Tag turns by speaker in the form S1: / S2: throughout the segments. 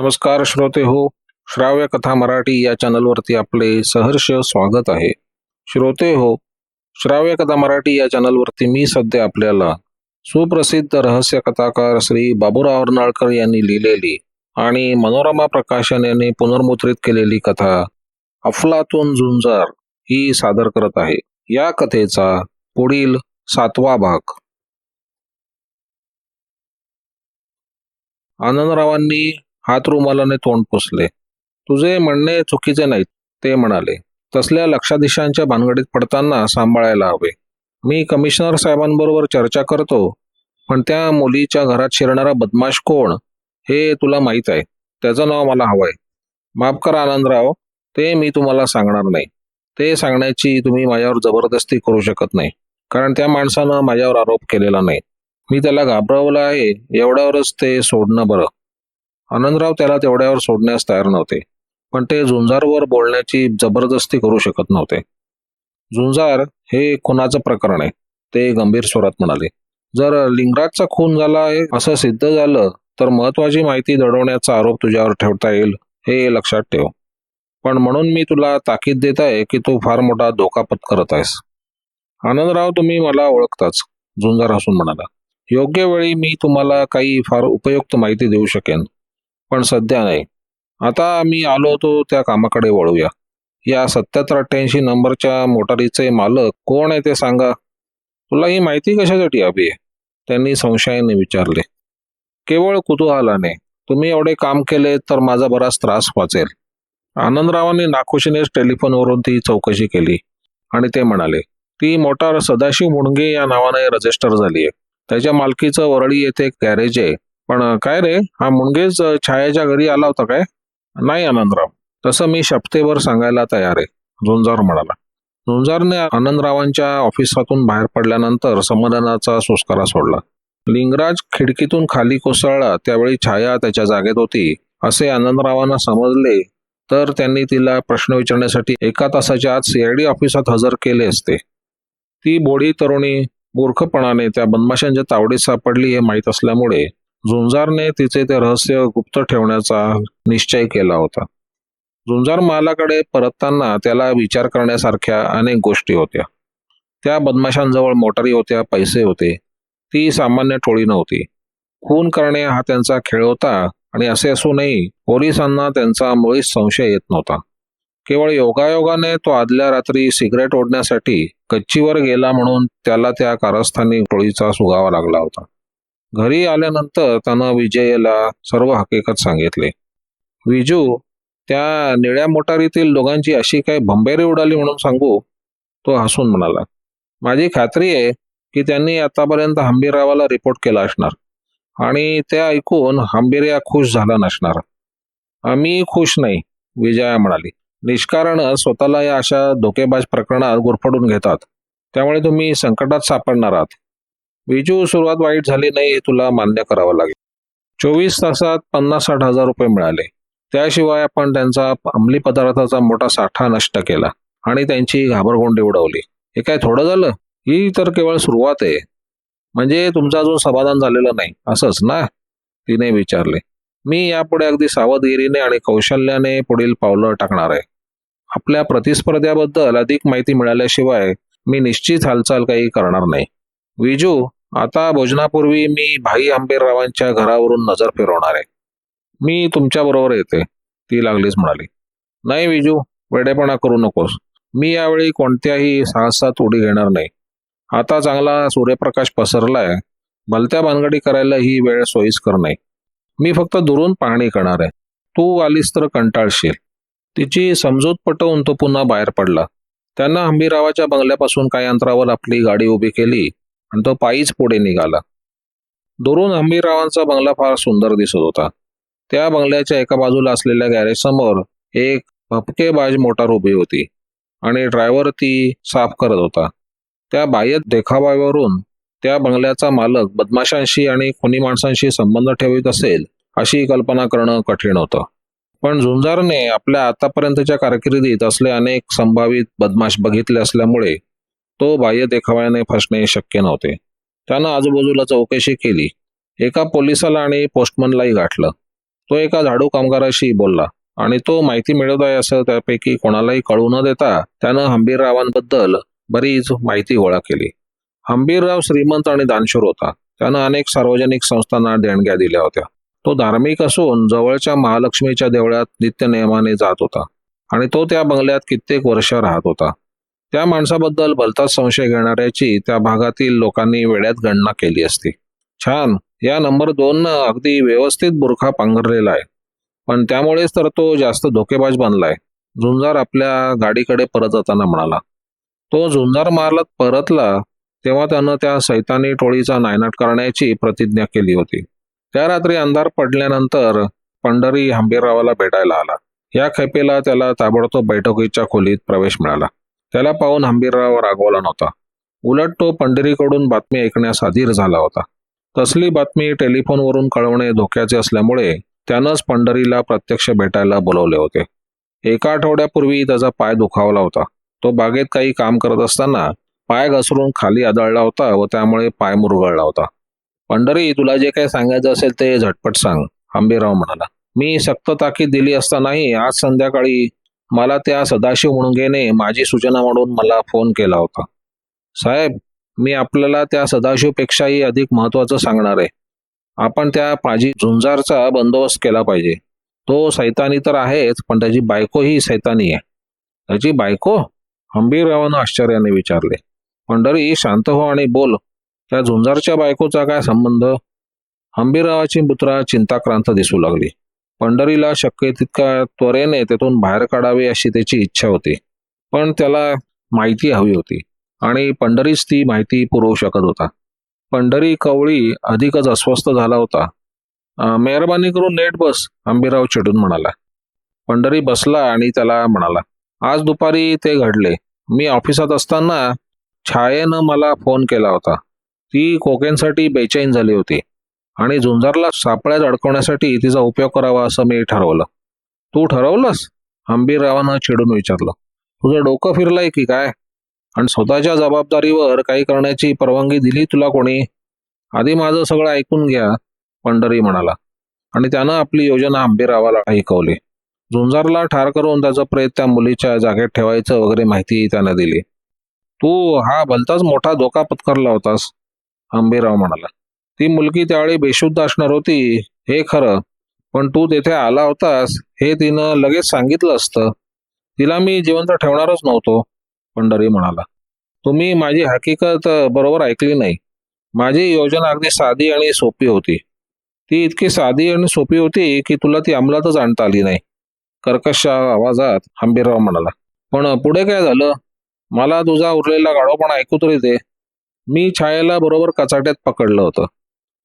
S1: नमस्कार श्रोते हो श्राव्य कथा मराठी या चॅनलवरती आपले सहर्ष स्वागत आहे. श्रोते हो श्राव्य कथा मराठी या चॅनलवरती मी सध्या आपल्याला सुप्रसिद्ध रहस्य कथाकार श्री बाबूराव अर्नाळकर यांनी लिहिलेली आणि मनोरमा प्रकाशन यांनी पुनर्मुद्रित केलेली कथा अफलातून झुंजार ही सादर करत आहे. या कथेचा पुढील सातवा भाग. आनंदरावांनी हात रुमालाने तोंड पुसले. तुझे म्हणणे चुकीचे नाहीत ते म्हणाले. तसल्या लक्षाधीशांच्या भानगडीत पडताना सांभाळायला हवे. मी कमिशनर साहेबांबरोबर चर्चा करतो पण त्या मुलीच्या घरात शिरणारा बदमाश कोण हे तुला माहीत आहे. त्याचं नाव मला हवंय. माफ करा आनंदराव ते मी तुम्हाला सांगणार नाही. ते सांगण्याची तुम्ही माझ्यावर जबरदस्ती करू शकत नाही कारण त्या माणसानं माझ्यावर आरोप केलेला नाही. मी त्याला घाबरवलं आहे एवढ्यावरच ते सोडणं बरं. आनंदराव त्याला तेवढ्यावर सोडण्यास तयार नव्हते पण ते झुंजारवर बोलण्याची जबरदस्ती करू शकत नव्हते. झुंजार हे खुनाचं प्रकरण आहे ते गंभीर स्वरात म्हणाले. जर लिंगराजचा खून झाला आहे असं सिद्ध झालं तर महत्वाची माहिती दडवण्याचा आरोप तुझ्यावर ठेवता येईल हे लक्षात ठेव. पण म्हणून मी तुला ताकीद देत आहे की तू फार मोठा धोका पत्करत आहेस. आनंदराव तुम्ही मला ओळखताच झुंजार हसून म्हणाला. योग्य वेळी मी तुम्हाला काही फार उपयुक्त माहिती देऊ शकेन. पण सध्या नाही. आता मी आलो होतो त्या कामाकडे वळूया. या सत्याहत्तर अठ्ठ्याऐंशी नंबरच्या मोटारीचे मालक कोण आहे ते सांगा. तुला ही माहिती कशासाठी हवी आहे? त्यांनी संशयाने विचारले. केवळ कुतूहलाने. तुम्ही एवढे काम केले तर माझा बराच त्रास वाचेल. आनंदरावांनी नाखुशीनेच टेलिफोनवरून ती चौकशी केली आणि ते म्हणाले ती मोटार सदाशिव मुणगे या नावाने रजिस्टर झाली आहे त्याच्या मालकीचं वरळी येथे गॅरेज आहे. पण काय रे? हा मुणगेच छायाच्या घरी आला होता काय? नाही आनंदराव. तसं मी शपथेवर सांगायला तयार आहे झुंजार म्हणाला. झुंजारने आनंदरावांच्या ऑफिसातून बाहेर पडल्यानंतर समाधानाचा सुस्कारा सोडला. लिंगराज खिडकीतून खाली कोसळला त्यावेळी छाया त्याच्या जागेत होती. असे आनंदरावांना समजले तर त्यांनी तिला प्रश्न विचारण्यासाठी एका तासाच्या आत सीआयडी ऑफिसात हजर केले असते. ती बोडी तरुणी मूर्खपणाने त्या बदमाशांच्या तावडीत सापडली हे माहीत असल्यामुळे झुंजारने तिचे ते रहस्य गुप्त ठेवण्याचा निश्चय केला होता. झुंजार मालाकडे परतताना त्याला विचार करण्यासारख्या अनेक गोष्टी होत्या. त्या बदमाशांजवळ मोटारी होत्या पैसे होते. ती सामान्य टोळी नव्हती. खून करणे हा त्यांचा खेळ होता आणि असे असूनही पोलिसांना त्यांचा मुळीच संशय येत नव्हता. केवळ योगायोगाने तो आदल्या रात्री सिगरेट ओढण्यासाठी कच्चीवर गेला म्हणून त्याला त्या कारस्थानी टोळीचा सुगावा लागला होता. घरी आल्यानंतर त्यानं विजयला सर्व हकीकत सांगितले. विजू त्या निळ्या मोटारीतील दोघांची अशी काही भंबेरी उडाली म्हणून सांगू तो हसून म्हणाला. माझी खात्री आहे की त्यांनी आतापर्यंत हंबीरावाला रिपोर्ट केला असणार आणि ते ऐकून हंबीर खुश झाला नसणार. आम्ही खुश नाही विजया म्हणाली. निष्कारण स्वतःला या अशा धोकेबाज प्रकरणात गुरफडून घेतात. त्यामुळे तुम्ही संकटात सापडणार आहात. विजू सुरुवात वाईट झाली नाही हे तुला मान्य करावं लागेल. चोवीस तासात पन्नास साठ हजार रुपये मिळाले. त्याशिवाय आपण त्यांचा अंमली पदार्थाचा मोठा साठा नष्ट केला आणि त्यांची घाबरगोंडी उडवली. हे काय थोडं झालं? ही तर केवळ सुरुवात आहे. म्हणजे तुमचं अजून समाधान झालेलं नाही. असंच ना? तिने विचारले. मी यापुढे अगदी सावधगिरीने आणि कौशल्याने पुढील पावलं टाकणार आहे. आपल्या प्रतिस्पर्ध्याबद्दल अधिक माहिती मिळाल्याशिवाय मी निश्चित हालचाल काही करणार नाही. विजू आता भोजनापूर्वी मी भाई आंबेरावांच्या घरावरून नजर फिरवणार आहे. मी तुमच्या बरोबर येते ती लागलीच म्हणाली. नाही विजू वेडेपणा करू नकोस. मी यावेळी कोणत्याही साहसात उडी घेणार नाही. आता चांगला सूर्यप्रकाश पसरलाय भलत्या भानगडी करायला ही वेळ सोयीस्कर नाही. मी फक्त दुरून पाहणी करणार आहे. तू आलीस तर कंटाळशील. तिची समजूत पटवून तो पुन्हा बाहेर पडला. त्यांना हंबीरावाच्या बंगल्यापासून काही अंतरावर आपली गाडी उभी केली आणि तो पायीच पुढे निघाला. दुरून हंबीररावांचा बंगला फार सुंदर दिसत होता. त्या बंगल्याच्या एका बाजूला असलेल्या गॅरेज समोर एक भपकेबाज मोटार उभी होती आणि ड्रायव्हर ती साफ करत होता. त्या बाह्य देखाव्यावरून त्या बंगल्याचा मालक बदमाशांशी आणि खुनी माणसांशी संबंध ठेवित असेल अशी कल्पना करणं कठीण होतं. पण झुंजारने आपल्या आतापर्यंतच्या कारकिर्दीत असले अनेक संभावित बदमाश बघितले असल्यामुळे तो बाह्य देखाव्याने फसणे शक्य नव्हते. त्यानं आजूबाजूला चौकशी केली. एका पोलिसाला आणि पोस्टमनलाही गाठलं. तो एका झाडू कामगाराशी बोलला आणि तो माहिती मिळवत आहे असं त्यापैकी कोणालाही कळू न देता त्यानं हंबीररावांबद्दल बरीच माहिती गोळा केली. हंबीरराव श्रीमंत आणि दानशूर होता. त्यानं अनेक सार्वजनिक संस्थांना देणग्या दिल्या होत्या. तो धार्मिक असून जवळच्या महालक्ष्मीच्या देवळात नित्य नियमाने जात होता आणि तो त्या बंगल्यात कित्येक वर्ष राहत होता. त्या माणसाबद्दल भलताच संशय घेणाऱ्याची त्या भागातील लोकांनी वेड्यात गणना केली असती. छान या नंबर दोन अगदी व्यवस्थित बुरखा पांघरलेला आहे. पण त्यामुळेच तर तो जास्त धोकेबाज बनलाय. झुंजार आपल्या गाडीकडे परत जाताना म्हणाला. तो झुंजार मारलात परतला तेव्हा त्यानं त्या सैतानी टोळीचा नायनाट करण्याची प्रतिज्ञा केली होती. त्या रात्री अंधार पडल्यानंतर पंढरी हंबीररावाला भेटायला आला. या खेपेला त्याला ताबडतोब बैठकीच्या खोलीत प्रवेश मिळाला. त्याला पाहून हंबीरराव रागवला नव्हता. उलट तो पंढरीकडून बातमी ऐकण्यास अधीर झाला होता. तसली बातमी टेलिफोनवरून कळवणे धोक्याचे असल्यामुळे त्यानंच पंढरीला प्रत्यक्ष भेटायला बोलवले होते. एका आठवड्यापूर्वी त्याचा पाय दुखावला होता. तो बागेत काही काम करत असताना पाय घसरून खाली आदळला होता व त्यामुळे पाय मुरगळला होता. पंढरी तुला जे काही सांगायचं असेल ते झटपट सांग हंबीरराव म्हणाला. मी सक्त ताकीद दिली असतानाही आज संध्याकाळी मला त्या सदाशिव मुणगेने माझी सूचना म्हणून मला फोन केला होता. साहेब मी आपल्याला त्या सदाशिवपेक्षाही अधिक महत्वाचं सांगणार आहे. आपण त्या पाजी झुंजारचा बंदोबस्त केला पाहिजे. तो सैतानी तर आहेच पण त्याची बायको ही सैतानी आहे. त्याची बायको? हंबीररावानं आश्चर्याने विचारले. पंढरी शांत हो आणि बोल. त्या झुंजारच्या बायकोचा काय संबंध? हंबीररावाची पुत्रा चिंताक्रांत दिसू लागली. पंढरीला शक्य तितका त्वरेने तेथून बाहेर काढावे अशी त्याची इच्छा होती. पण त्याला माहिती हवी होती आणि पंढरीच ती माहिती पुरवू शकत होता. पंढरी कवळी अधिकच अस्वस्थ झाला होता. मेहरबानी करून नेट बस आंबीराव चिडून म्हणाला. पंढरी बसला आणि त्याला म्हणाला आज दुपारी ते घडले. मी ऑफिसात असताना छायेनं मला फोन केला होता. ती कोकेनसाठी बेचैन झाली होती. आणि झुंजारला सापळ्यात अडकवण्यासाठी तिचा उपयोग करावा असं मी ठरवलं. तू ठरवलंस? हंबीररावानं चिडून विचारलं. तुझं डोकं फिरलंय की काय? आणि स्वतःच्या जबाबदारीवर काही करण्याची परवानगी दिली तुला कोणी? आधी माझं सगळं ऐकून घ्या पंढरी म्हणाला. आणि त्यानं आपली योजना हंबीररावाला ऐकवली. झुंजारला ठार करून त्याचा प्रेत त्या मुलीच्या जागेत ठेवायचं वगैरे माहिती त्यानं दिली. तू हा भलताच मोठा धोका पत्करला होतास हंबीरराव म्हणाला. ती मुलगी त्यावेळी बेशुद्ध असणार होती हे खरं. पण तू तेथे आला होतास हे तिनं लगेच सांगितलं असतं. तिला मी जिवंत ठेवणारच नव्हतो पंढरी म्हणाला. तुम्ही माझी हकीकत बरोबर ऐकली नाही. माझी योजना अगदी साधी आणि सोपी होती. ती इतकी साधी आणि सोपी होती की तुला ती अंमलातच आणता आली नाही. कर्कश आवाजात हंबीरराव म्हणाला पण पुढे काय झालं? मला तुझा उरलेला गाढवपणा ऐकू तरी दे मी छायेला बरोबर कचाट्यात पकडलं होतं.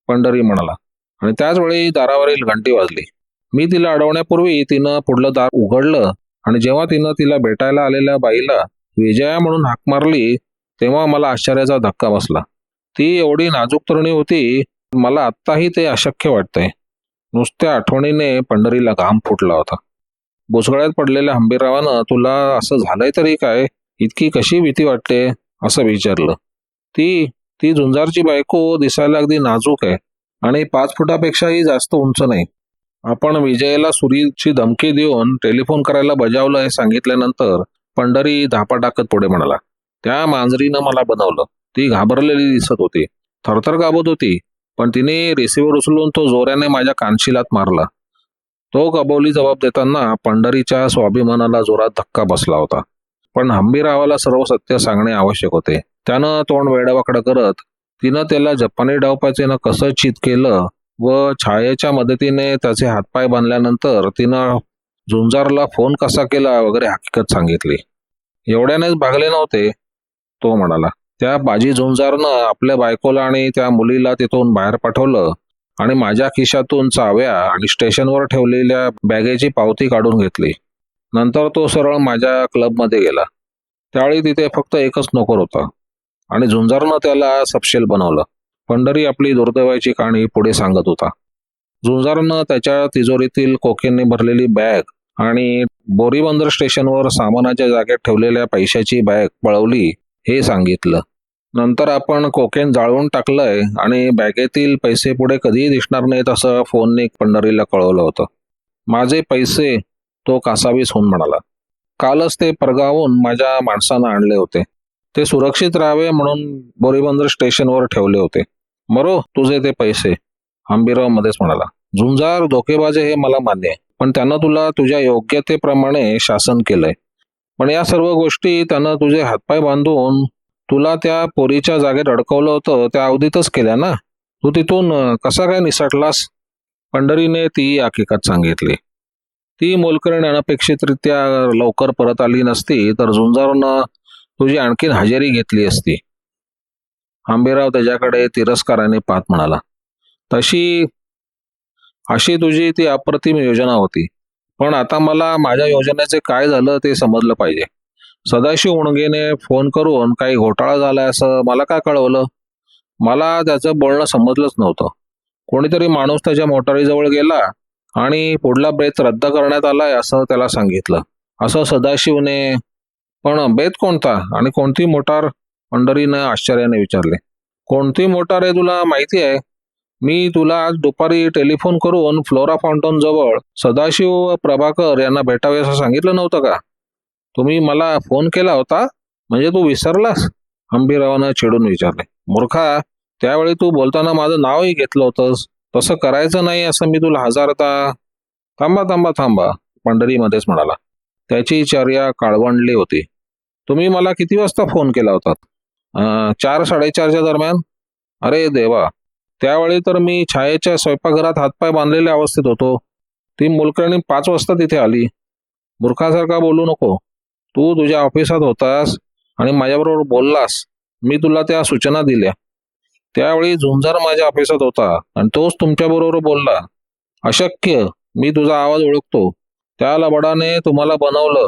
S1: पंढरी म्हणाला. आणि त्याच वेळी दारावरील घंटी वाजली. मी तिला अडवण्यापूर्वी तिनं पुढलं दार उघडलं आणि जेव्हा तिनं तिला भेटायला आलेल्या बाईला विजया म्हणून हाक मारली तेव्हा मला आश्चर्याचा धक्का बसला. ती एवढी नाजूक तरुणी होती मला आत्ताही ते अशक्य वाटतंय. नुसत्या आठवणीने पंढरीला घाम फुटला होता. भुसगळ्यात पडलेल्या हंबीरावानं तुला असं झालंय तरी काय? इतकी कशी भीती वाटते? असं विचारलं. ती ती झुंजारची बायको दिसायला अगदी नाजूक आहे आणि पाच फुटापेक्षाही जास्त उंच नाही. आपण विजयला सुरीची धमकी देऊन टेलिफोन करायला बजावलं हे सांगितल्यानंतर पंढरी धापा टाकत पुढे म्हणाला त्या मांजरीनं मला बनवलं. ती घाबरलेली दिसत होती. थरथर काबत होती पण तिने रिसिव्हर उचलून तो जोऱ्याने माझ्या कानशिलात मारला. तो कबोली जबाब देताना पंढरीच्या स्वाभिमानाला जोरात धक्का बसला होता. पण हंबीरावाला सर्व सत्य सांगणे आवश्यक होते. त्यानं तोंड वेडवाकडं करत तिनं त्याला जपानी डावपाचेनं कसं चित केलं व छायेच्या मदतीने त्याचे हातपाय बांधल्यानंतर तिनं झुंजारला फोन कसा केला वगैरे हकीकत सांगितली. एवढ्यानेच भागले नव्हते तो म्हणाला. त्या बाजी झुंजारनं आपल्या बायकोला आणि त्या मुलीला तिथून बाहेर पाठवलं आणि माझ्या खिशातून चाव्या आणि स्टेशनवर ठेवलेल्या बॅगेची पावती काढून घेतली. नंतर तो सरळ माझ्या क्लबमध्ये गेला. त्यावेळी तिथे फक्त एकच नोकर होता. आणि झुंजारनं त्याला सपशेल बनवलं. पंढरी आपली दुर्दैवाची कहाणी पुढे सांगत होता. झुंजारनं त्याच्या तिजोरीतील कोकेनने भरलेली बॅग आणि बोरीबंदर स्टेशनवर सामानाच्या जागेत ठेवलेल्या पैशाची बॅग पळवली हे सांगितलं. नंतर आपण कोकेन जाळून टाकलंय आणि बॅगेतील पैसे पुढे कधीही दिसणार नाहीत असं फोनने पंढरीला कळवलं होतं. माझे पैसे तो कासावीस होऊन म्हणाला कालच ते परगावून माझ्या माणसानं आणले होते. ते सुरक्षित राहावे म्हणून बोरीबंदर स्टेशनवर ठेवले होते. मरो तुझे ते पैसे. आंबीराव मध्येच म्हणाला झुंजार धोकेबाजे हे मला मान्य आहे पण त्यानं तुला तुझ्या योग्यतेप्रमाणे शासन केलंय. पण या सर्व गोष्टी त्यानं तुझे हातपाय बांधून तुला त्या पोरीच्या जागेत अडकवलं होतं त्या अवधीतच केल्या ना? तू तिथून कसा काय निसटलास? पंढरीने ती हकीकत सांगितली. ती मोलकरण अनपेक्षितरित्या लवकर परत आली नसती तर झुंजारनं तुझी आणखीन हजेरी घेतली असती. आंबेराव त्याच्याकडे तिरस्काराने पाहत म्हणाला तशी अशी तुझी ती अप्रतिम योजना होती पण आता मला माझ्या योजनेचे काय झालं ते समजलं पाहिजे. सदाशिव उणगेने फोन करून काही घोटाळा झालाय असं मला काय कळवलं? मला त्याचं बोलणं समजलंच नव्हतं. कोणीतरी माणूस त्याच्या मोटारीजवळ गेला आणि पुढला बेत रद्द करण्यात आलाय असं त्याला सांगितलं. असं सदाशिवने पण बेत कोणता? आणि कोणती मोटार? पंढरीनं आश्चर्याने विचारले. कोणती मोटार आहे तुला माहिती आहे? मी तुला आज दुपारी टेलिफोन करून फ्लोरा फाउंटन जवळ सदाशिव प्रभाकर यांना भेटावे असं सांगितलं नव्हतं का? तुम्ही मला फोन केला होता? म्हणजे तू विसरलास? अंबीरावानं चिडून विचारले. मूर्खा त्यावेळी तू बोलताना माझं नावही घेतलं होतंस. तसं करायचं नाही असं मी तुला हजारता थांबा थांबा थांबा पंढरीमध्येच म्हणाला. त्याची चर्या काळवंडली होती. तुम्ही मला किती वाजता फोन केला होता? चार साडेचारच्या दरम्यान? अरे देवा! त्यावेळी तर मी छायेच्या स्वयंपाकघरात हातपाय बांधलेल्या अवस्थेत होतो. ती मुलकर्णी पाच वाजता तिथे आली. मूर्खासारखा बोलू नको. तू तुझ्या ऑफिसात होतास आणि माझ्याबरोबर बोललास. मी तुला त्या सूचना दिल्या. त्यावेळी झुंजार माझ्या ऑफिसात होता आणि तोच तुमच्याबरोबर बोलला. अशक्य मी तुझा आवाज ओळखतो. त्या लबडाने तुम्हाला बनवलं.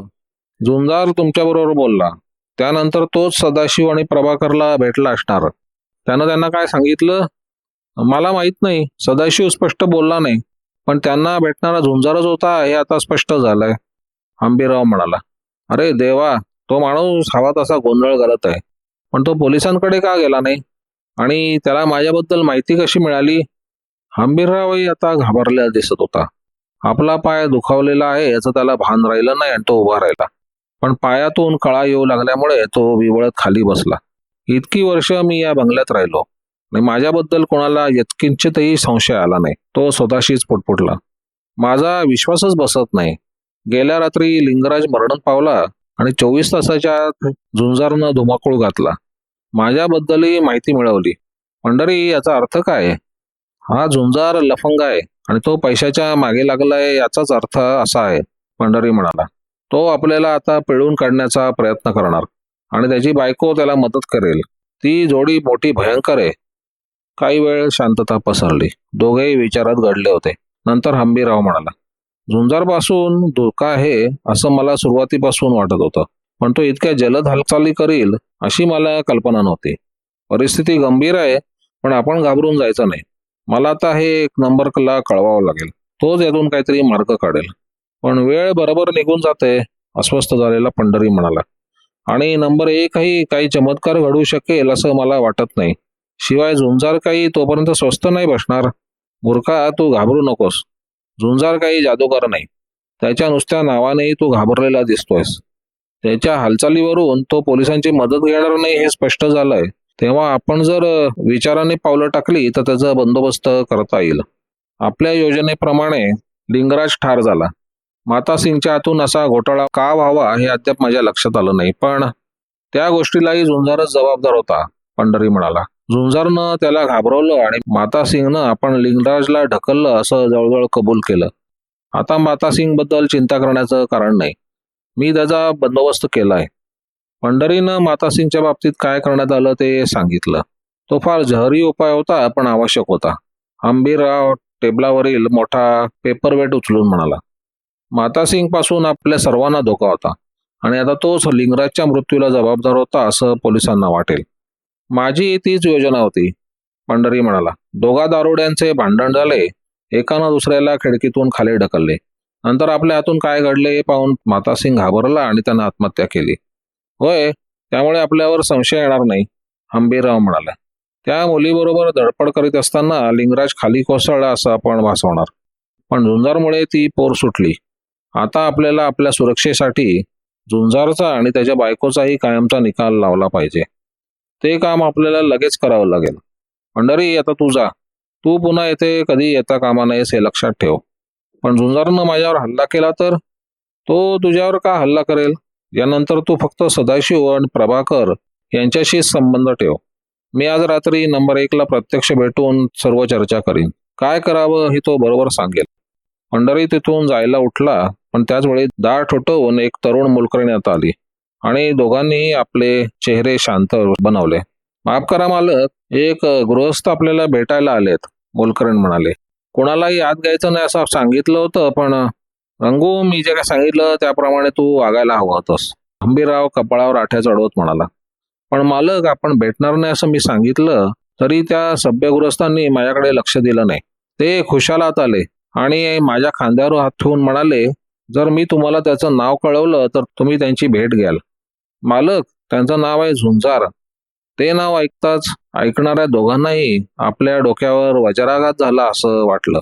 S1: झुंजार तुमच्याबरोबर बोलला. त्यानंतर तोच सदाशिव आणि प्रभाकरला भेटला असणार. त्यानं त्यांना काय सांगितलं? मला माहीत नाही. सदाशिव स्पष्ट बोलला नाही. पण त्यांना भेटणारा झुंजारच होता हे आता स्पष्ट झालंय. आंबीराव म्हणाला अरे देवा तो माणूस हवा तसा गोंधळ घालत आहे. पण तो पोलिसांकडे का गेला नाही? आणि त्याला माझ्याबद्दल माहिती कशी मिळाली? हंबीररावही आता घाबरलेला दिसत होता. आपला पाय दुखावलेला आहे याचं त्याला भान राहिलं नाही आणि तो उभा राहिला. पण पायातून कळा येऊ लागल्यामुळे तो विवळत खाली बसला. इतकी वर्ष मी या बंगल्यात राहिलो. आणि माझ्याबद्दल कोणाला यत्किंचितही संशय आला नाही. तो स्वतःशीच पुटपुटला. माझा विश्वासच बसत नाही. गेल्या रात्री लिंगराज मरण पावला आणि चोवीस तासाच्या झुंजारनं धुमाकूळ घातला. माझ्याबद्दलही माहिती मिळवली. पंढरी याचा अर्थ काय आहे? हा झुंजार लफंग आहे आणि तो पैशाच्या मागे लागलाय याचाच अर्थ असा आहे पंढरी म्हणाला. तो आपल्याला आता पिळून काढण्याचा प्रयत्न करणार आणि त्याची बायको त्याला मदत करेल. ती जोडी मोठी भयंकर आहे. काही वेळ शांतता पसरली. दोघेही विचारात घडले होते. नंतर हंबीराव म्हणाला झुंजारपासून धोका आहे असं मला सुरुवातीपासून वाटत होतं. पण तो इतक्या जलद हालचाली करील अशी मला कल्पना नव्हती. परिस्थिती गंभीर आहे पण आपण घाबरून जायचं नाही. मला आता हे एक नंबरला कळवावं लागेल. तोच यातून काहीतरी मार्ग काढेल. पण वेळ बरोबर निघून जाते अस्वस्थ झालेला पंढरी म्हणाला. आणि नंबर एकही काही चमत्कार घडू शकेल असं मला वाटत नाही. शिवाय झुंजार काही तोपर्यंत स्वस्त नाही बसणार. मूर्खा तू घाबरू नकोस. झुंजार काही जादूगार नाही. त्याच्या नुसत्या नावानेही तू घाबरलेला दिसतोयस. त्याच्या हालचालीवरून तो पोलिसांची मदत घेणार नाही हे स्पष्ट झालंय. तेव्हा आपण जर विचाराने पावलं टाकली तर त्याचा बंदोबस्त करता येईल. आपल्या योजनेप्रमाणे लिंगराज ठार झाला. माता सिंगच्या हातून असा घोटाळा का व्हावा हे अद्याप माझ्या लक्षात आलं नाही. पण त्या गोष्टीलाही झुंजारच जबाबदार होता पंढरी म्हणाला. झुंजारनं त्याला घाबरवलं आणि माता सिंगनं आपण लिंगराजला ढकललं असं जवळजवळ कबूल केलं. आता माता सिंगबद्दल चिंता करण्याचं कारण नाही. मी त्याचा बंदोबस्त केलाय. पंढरीनं माता सिंगच्या बाबतीत काय करण्यात आलं ते सांगितलं. तो फार जहरी उपाय होता पण आवश्यक होता. आंबीरराव टेबलावरील मोठा पेपरवेट उचलून म्हणाला माता सिंगपासून आपल्या सर्वांना धोका होता आणि आता तोच लिंगराजच्या मृत्यूला जबाबदार होता असं पोलिसांना वाटेल. माझी तीच योजना होती. पंढरी म्हणाला दोघा दारुड्यांचे भांडण झाले. एकानं दुसऱ्याला खिडकीतून खाली ढकलले. नंतर आपल्या हातून काय घडले हे पाहून माता सिंग घाबरला आणि त्यानं आत्महत्या केली. होय त्यामुळे आपल्यावर संशय येणार नाही आंबेराव म्हणाला. त्या मुलीबरोबर धडपड करीत असताना लिंगराज खाली कोसळला असं आपण भासवणार. पण झुंजारमुळे ती पोर सुटली. आता आपल्याला आपल्या सुरक्षेसाठी झुंजारचा आणि त्याच्या बायकोचाही कायमचा निकाल लावला पाहिजे. ते काम आपल्याला लगेच करावं लागेल. पंढरी आता तू जा. तू पुन्हा येथे कधी येता कामा नयेस हे लक्षात ठेव. पण झुंजारनं माझ्यावर हल्ला केला तर तो तुझ्यावर का हल्ला करेल? यानंतर तू फक्त सदाशिव आणि प्रभाकर यांच्याशी संबंध ठेव. मी आज रात्री नंबर एकला प्रत्यक्ष भेटून सर्व चर्चा करीन. काय करावं हे तो बरोबर सांगेल. पंढरी तिथून जायला उठला पण त्याच वेळी ठोठवून एक तरुण मुलकरण्यात आली आणि दोघांनीही आपले चेहरे शांत बनवले. माफ करा मालक एक गृहस्थ आपल्याला भेटायला आलेत मोलकरण म्हणाले. कोणालाही आत घ्यायचं नाही असं सांगितलं होतं पण रंगू मी जे काय सांगितलं त्याप्रमाणे तू वागायला हवं होतंस. हंबीरराव कपाळावर आठ्या चढवत म्हणाला. पण मालक आपण भेटणार नाही असं मी सांगितलं तरी त्या सभ्यगृहस्थांनी माझ्याकडे लक्ष दिलं नाही. ते खुशालात आले आणि माझ्या खांद्यावर हात ठेवून म्हणाले जर मी तुम्हाला त्याचं नाव कळवलं तर तुम्ही त्यांची भेट घ्याल. मालक त्यांचं नाव आहे झुंजार. ते नाव ऐकताच ऐकणाऱ्या दोघांनाही आपल्या डोक्यावर वज्राघात झाला असं वाटलं.